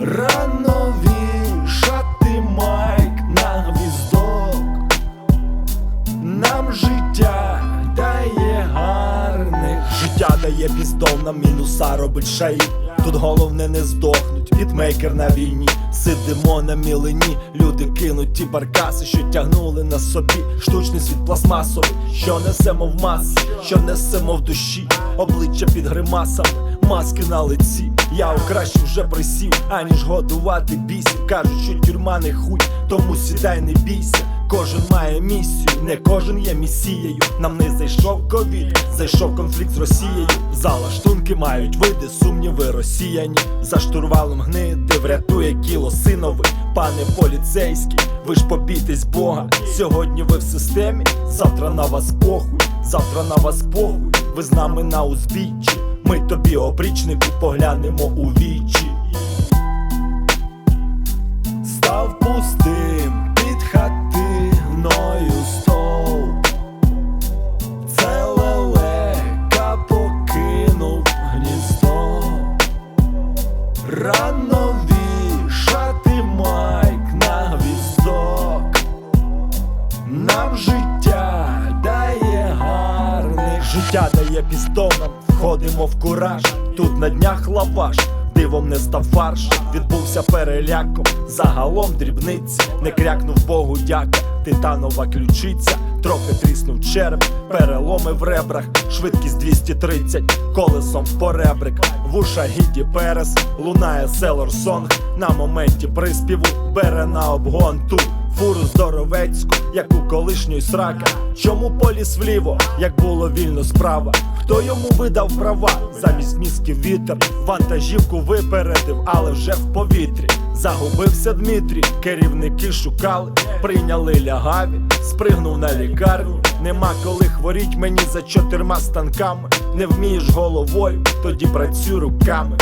Рано вішати майк на гвіздок. Нам життя дає гарних. Життя дає піздов, нам мінуса робить шаї Тут головне не здохнуть, бітмейкер на війні. Сидимо на мілині, люди кинуть ті баркаси, що тягнули на собі. Штучний світ пластмасовий, що несемо в маси, що несемо в душі, обличчя під гримасами, маски на лиці. Я у краще вже присів, аніж годувати бісів. Кажуть, що тюрма не хуй, тому сідай не бійся. Кожен має місію, не кожен є місією. Нам не зайшов ковід, зайшов конфлікт з Росією. Залаштунки мають види, сумніви росіяні. За штурвалом гниди врятує кіло синовий. Пане поліцейський, ви ж побійтесь Бога. Сьогодні ви в системі, завтра на вас похуй, завтра на вас похуй. Ви з нами на узбіччі. Ми тобі опрічнику поглянемо у вічі. Став пустим під хатиною стовп. Це лелека покинув гніздо. Рано вішати майк на гвіздок. Нам життя дає гарних Життя дає пістонам, входимо в кураж. Тут на днях лаваш, дивом не став фарш. Відбувся переляком, загалом дрібниці. Не крякнув Богу дяка, титанова ключиця. Трохи тріснув череп, переломи в ребрах, швидкість 230, колесом в поребрик, вуша гіді перес, лунає селор сонг на моменті приспіву, бере на обгон ту фуру здоровецьку, як у колишньої срака. Чому поліс вліво, як було вільно справа? Хто йому видав права? Замість мізків вітер, вантажівку випередив, але вже в повітрі. Загубився Дмитрій, керівники шукали, прийняли лягаві, спригнув на лікарню. Нема коли хворіть мені за чотирма станками. Не вмієш головою, тоді працюй руками.